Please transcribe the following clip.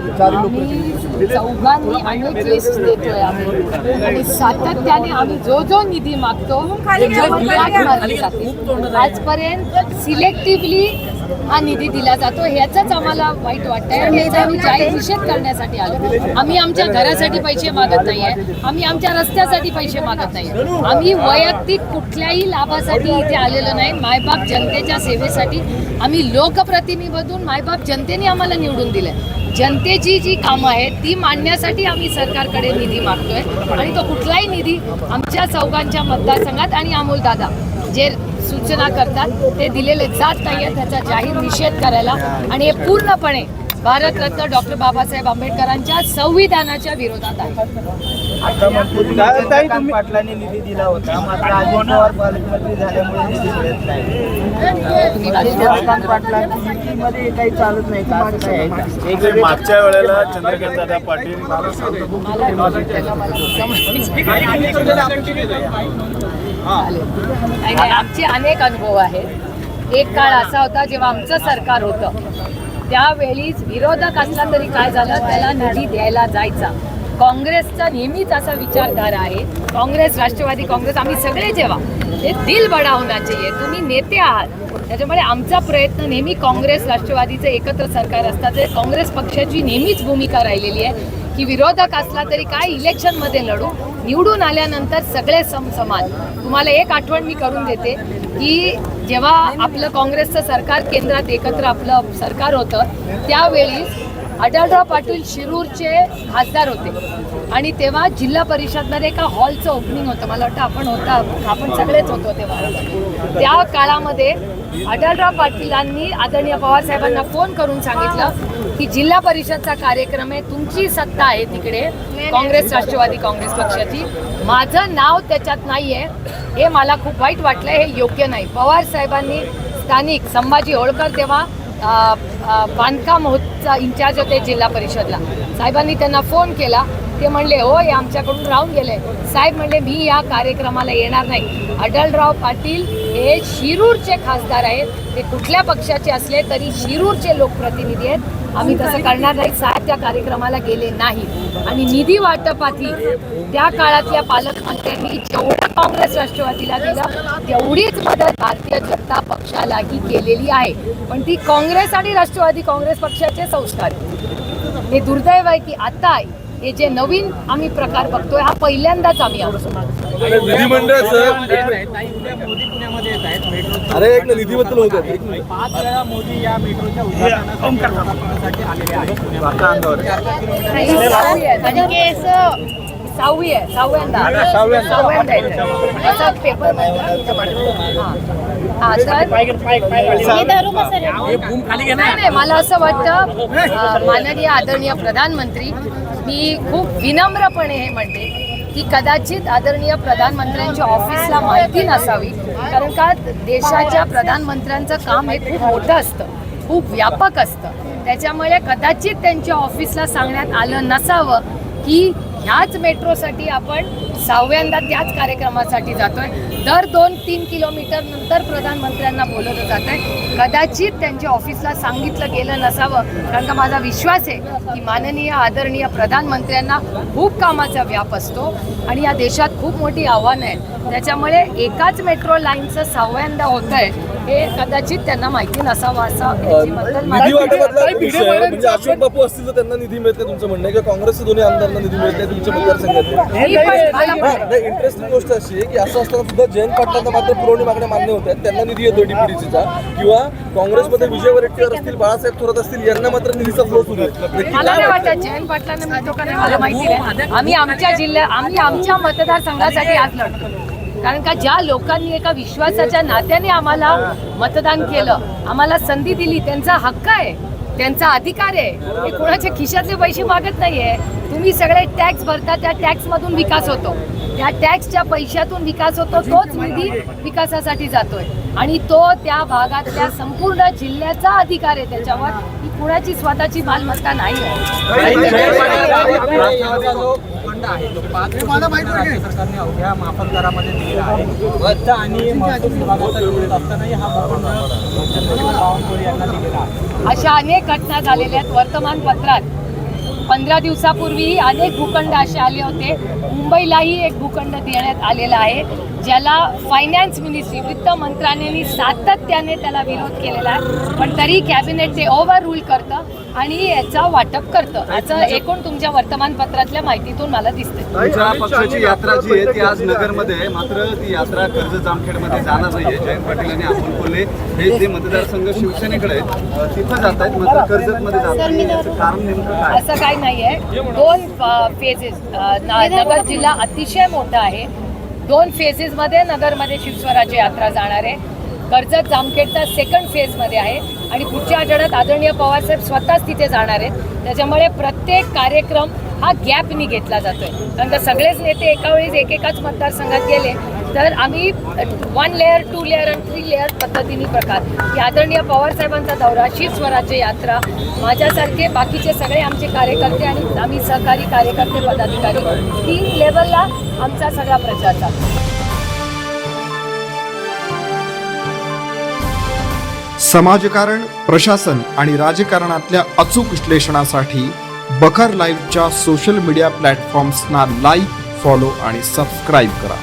आम्ही चौघांनी अनेक लिस्ट देतोय आम्ही. आणि सातत्याने आम्ही जो जो निधी मागतो मारली जाते. आजपर्यंत सिलेक्टिव्हली हा निधी दिला जातो. ह्याचाच आम्हाला वाईट वाटतंय. आणि याचा आम्ही जाहीर निषेध करण्यासाठी आलो आम्ही आमच्या घरासाठी पैसे मागत नाहीये. आम्ही आमच्या रस्त्यासाठी पैसे मागत नाहीये. आम्ही वैयक्तिक कुठल्याही लाभासाठी इथे आलेलो नाही. मायबाप जनतेच्या सेवेसाठी आम्ही लोकप्रतिनिधीमधून मायबाप जनतेने आम्हाला निवडून दिलंय. जनतेची जी कामं आहेत ती मांडण्यासाठी आम्ही सरकारकडे निधी मागतोय. आणि तो कुठलाही निधी आमच्या चौघांच्या मतदारसंघात आणि अमोल दादा जे सूचना करतात ते दिलेले जात नाही आहेत त्याचा जाहीर निषेध करायला. आणि हे पूर्णपणे भारतरत्न डॉक्टर बाबासाहेब आंबेडकरांच्या संविधानाच्या विरोधात आहे. पाटलांनी निधी दिला होता. मात्र अजित पवार पालकमंत्री झाल्यामुळे निधी मिळत नाही. तुम्ही चंद्रकांत पाटलांची युतीमध्ये काही चालत नाही. का असं काय आहे? का? एक जे मागच्या वेळेला चंद्रकांत दादा. नाही, नाही, आमचे अनेक अनुभव आहेत. एक काळ असा होता जेव्हा आमचं सरकार होतं. त्यावेळीच विरोधक असला तरी काय झालं? त्याला निधी द्यायला जायचा. काँग्रेसचा नेहमीच असा विचारधारा आहे. काँग्रेस राष्ट्रवादी काँग्रेस आम्ही सगळे जेव्हा ते दिल बडा होना चाहिए तुम्ही नेते आहात. त्याच्यामुळे आमचा प्रयत्न नेहमी काँग्रेस राष्ट्रवादीचं एकत्र सरकार असतात. काँग्रेस पक्षाची नेहमीच भूमिका राहिलेली आहे. की विरोधक असला तरी काय इलेक्शनमध्ये लढू? निवडून आल्यानंतर सगळे समसमान तुम्हाला एक आठवण मी करून देते की जेव्हा आपलं काँग्रेसचं सरकार केंद्रात एकत्र आपलं सरकार होतं त्यावेळी आढळराव पाटील शिरूरचे खासदार होते. आणि तेव्हा जिल्हा परिषदमध्ये एका हॉलचं ओपनिंग होतं. मला वाटतं आपण होता आपण सगळेच होतो तेव्हा. त्या काळामध्ये आढळराव पाटीलांनी आदरणीय पवारसाहेबांना फोन करून सांगितलं की जिल्हा परिषदचा कार्यक्रम आहे तुमची सत्ता आहे तिकडे. काँग्रेस राष्ट्रवादी काँग्रेस पक्षाची. माझं नाव त्याच्यात नाही आहे हे मला खूप वाईट वाटलं हे योग्य नाही. पवार साहेबांनी स्थानिक संभाजी होळकर तेव्हा बांधकाम होतचा इंचार्ज होते जिल्हा परिषदला. साहेबांनी त्यांना फोन केला. ते म्हणले हो हे आमच्याकडून राहून गेले. साहेब म्हणले मी या कार्यक्रमाला येणार नाही. अडलराव पाटील हे शिरूरचे खासदार आहेत. ते कुठल्या पक्षाचे असले तरी शिरूरचे लोकप्रतिनिधी आहेत. आम्ही तसं करणार नाही. साहेब त्या कार्यक्रमाला गेले नाही. आणि निधी वाटपाची त्या काळातल्या पालकमंत्र्यांनी जेवढं काँग्रेस राष्ट्रवादीला दिलं तेवढीच मदत भारतीय जनता पक्षालाही केलेली आहे. पण ती काँग्रेस आणि राष्ट्रवादी काँग्रेस पक्षाचे संस्कार. हे दुर्दैव आहे की आता हे जे नवीन आम्ही प्रकार बघतोय हा पहिल्यांदाच आम्ही आहोत. विधिमंडळाचं अरे एक ना निधीबद्दल होत एक मिनिट. पाच वेळा मोदी या मेट्रोच्या उद्घाटनासाठी आलेले आहेत. सहावी आहे. सहावी आहे. सहाव्यांदा पेपर हा. हा, तर नाही नाही मला असं वाटतं माननीय आदरणीय प्रधानमंत्री मी खूप विनम्रपणे हे म्हणते की कदाचित आदरणीय प्रधानमंत्र्यांच्या ऑफिसला माहिती नसावी कारण का देशाच्या प्रधानमंत्र्यांचं काम हे खूप मोठं असतं खूप व्यापक असतं. त्याच्यामुळे कदाचित त्यांच्या ऑफिसला सांगण्यात आलं नसावं की ह्याच मेट्रोसाठी आपण सहाव्यांदा त्याच कार्यक्रमासाठी जातोय. दर दोन तीन किलोमीटर नंतर प्रधानमंत्र्यांना बोलवलं जात आहे कदाचित त्यांच्या ऑफिसला सांगितलं गेलं नसावं. कारण का माझा विश्वास आहे की माननीय आदरणीय प्रधानमंत्र्यांना खूप कामाचा व्याप असतो आणि या देशात खूप मोठी आव्हानं आहेत त्याच्यामुळे एकाच मेट्रो लाईनचं सहाव्यांदा होत आहे हे कदाचित त्यांना माहिती नसावं असं. म्हणजे अशोक बापू असतील तर त्यांना निधी मिळत तुमचं म्हणणं आहे किंवा काँग्रेसच्या दोन्ही आमदारांना निधी मिळत तुमच्या मतदारसंघात इंटरेस्टिंग गोष्ट अशी आहे की असं असताना सुद्धा जयंत पाटलांना मात्र पुरवणी मागण्या मान्य होत आहेत त्यांना निधी येतो डीपीडीसीचा किंवा काँग्रेसमध्ये विजय वडेट्टीवार असतील बाळासाहेब थोरात असतील यांना मात्र निधीचा फ्लो सुरू आहे. जयंत पाटलांना मिळतो का नाही मला माहिती नाही. आम्ही आमच्या जिल्ह्या आम्ही आमच्या मतदारसंघासाठी आज लढतो. कारण का ज्या लोकांनी एका विश्वासाच्या नात्याने आम्हाला मतदान केलं आम्हाला संधी दिली त्यांचा हक्क आहे. त्यांचा अधिकार आहे हे कोणाच्या खिशातले पैसे मागत नाहीये तुम्ही सगळे टॅक्स भरता त्या टॅक्स मधून विकास होतो त्या टॅक्सच्या पैशातून विकास होतो तोच निधी विकासासाठी जातोय आणि तो त्या भागातल्या संपूर्ण जिल्ह्याचा अधिकार आहे त्याच्यावर ही कुणाची स्वतःची मालमत्ता नाही आहे आहे. तो पाच राज्य सरकारने अवघ्या माफक दरामध्ये दिलेला आहे. आणि महसूल विभागाचा निवडत असतानाही हा भूखंड चंद्रशेखर बावनकुळे यांना दिलेला आहे. अशा अनेक घटना झालेल्या आहेत. वर्तमानपत्रात पंधरा दिवसापूर्वी अनेक भूखंड असे आले होते. मुंबईलाही एक भूखंड देण्यात आलेला आहे. ज्याला फायनान्स मिनिस्ट्री वित्त मंत्रालयाने सातत्याने त्याला विरोध केलेला आहे. पण तरी कॅबिनेट ते ओव्हर रूल करतं आणि याचा वाटप करतं. असं एकूण तुमच्या वर्तमानपत्रातल्या माहितीतून मला दिसतंय. पक्षाची यात्रा जी आहे ती आज नगरमध्ये आहे. मात्र ती यात्रा कर्ज जामखेडमध्ये जाणार नाहीये. जयंत पाटील आणि अमोल कोल्हे हे जे मतदारसंघ शिवसेनेकडे तिथं जात आहेत मात्र कर्जतमध्ये जात नाही कारण नेमकं काय? असं काही नाही आहे दोन फेजेस नगर जिल्हा अतिशय मोठा आहे. दोन फेजेसमध्ये नगरमध्ये शिवस्वराज्य यात्रा जाणार आहे. कर्जत जामखेडचा सेकंड फेजमध्ये आहे. आणि पुढच्या आठवड्यात आदरणीय पवारसाहेब स्वतःच तिथे जाणार आहेत. त्याच्यामुळे प्रत्येक कार्यक्रम हा गॅपनी घेतला जातोय. कारण का सगळेच नेते एका वेळेस एकेकाच मतदारसंघात गेले. तर आम्ही वन लेअर टू लेअर आणि थ्री लेअर पद्धतीने प्रकार की आदरणीय पवारसाहेबांचा दौरा शिव स्वराज्य यात्रा माझ्यासारखे बाकीचे सगळे आमचे कार्यकर्ते आणि आम्ही सहकारी कार्यकर्ते पदाधिकारी तीन लेवलला आमचा सगळा प्रचार चालतो. समाजकारण प्रशासन आणि राजकारणातल्या अचूक विश्लेषणासाठी बखर लाईव्हच्या सोशल मीडिया प्लॅटफॉर्म्सना लाईक फॉलो आणि सबस्क्राईब करा.